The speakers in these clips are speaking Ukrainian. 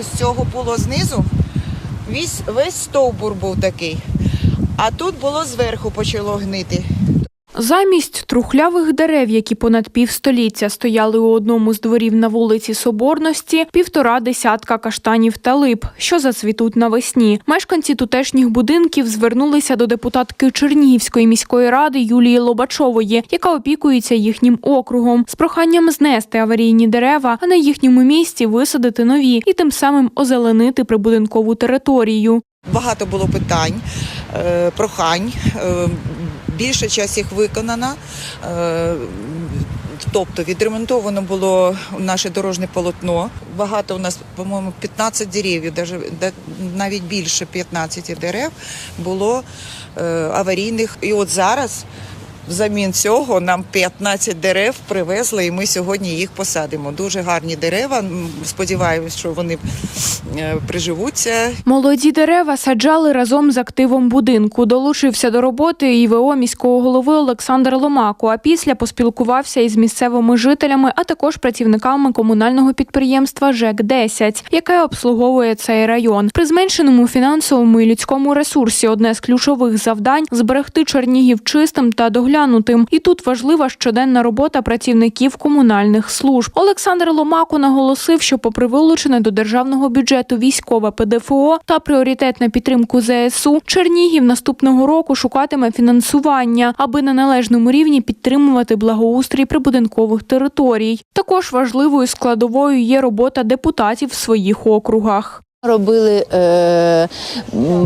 ось цього було знизу. Весь, весь стовбур був такий. А тут було зверху почало гнити. Замість трухлявих дерев, які понад півстоліття стояли у одному з дворів на вулиці Соборності, півтора десятка каштанів та лип, що зацвітуть навесні. Мешканці тутешніх будинків звернулися до депутатки Чернігівської міської ради Юлії Лобачової, яка опікується їхнім округом, з проханням знести аварійні дерева, а на їхньому місці висадити нові і тим самим озеленити прибудинкову територію. Багато було питань, е, прохань. Більша часть їх виконана. Е, Тобто відремонтовано було наше дорожнє полотно. Багато у нас, по-моєму, 15 деревів, навіть більше 15 дерев було е, аварійних. І от зараз взамін цього нам 15 дерев привезли, і ми сьогодні їх посадимо. Дуже гарні дерева. Сподіваємось, що вони е, приживуться Молоді дерева саджали разом з активом будинку. Долучився до роботи ІВО міського голови Олександр Ломако. А після поспілкувався із місцевими жителями, а також працівниками комунального підприємства ЖЕК 10 яке обслуговує цей район. При зменшеному фінансовому і людському ресурсі одне з ключових завдань зберегти Чернігів чистим та доглянутим. І тут важлива щоденна робота працівників комунальних служб. Олександр Ломако наголосив, що попри вилучене до державного бюджету військове ПДФО та пріоритет на підтримку ЗСУ, Чернігів наступного року шукатиме фінансування, аби на належному рівні підтримувати благоустрій прибудинкових територій. Також важливою складовою є робота депутатів в своїх округах. Робили е,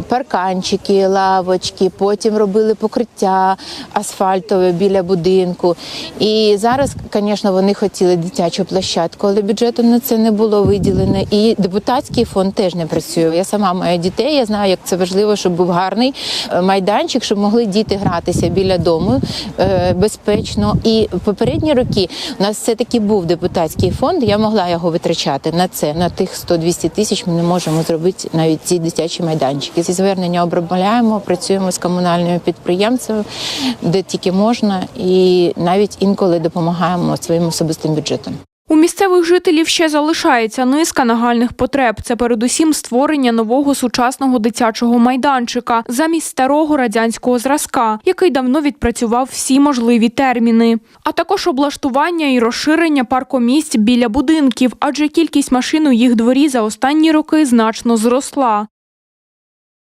парканчики, лавочки, потім робили покриття асфальтове біля будинку. І зараз, звісно, вони хотіли дитячу площадку, але бюджету на це не було виділено. І депутатський фонд теж не працює. Я сама маю дітей, я знаю, як це важливо, щоб був гарний е, майданчик, щоб могли діти гратися біля дому е, безпечно. І в попередні роки у нас все таки був депутатський фонд. Я могла його витрачати на це. На тих 100-200 тисяч ми не можемо зробити навіть ці дитячі майданчики. Ці звернення обробляємо, працюємо з комунальними підприємцями, де тільки можна, і навіть інколи допомагаємо своїм особистим бюджетом. У місцевих жителів ще залишається низка нагальних потреб. Це передусім створення нового сучасного дитячого майданчика замість старого радянського зразка, який давно відпрацював всі можливі терміни, а також облаштування і розширення паркомісць біля будинків, адже кількість машин у їх дворі за останні роки значно зросла.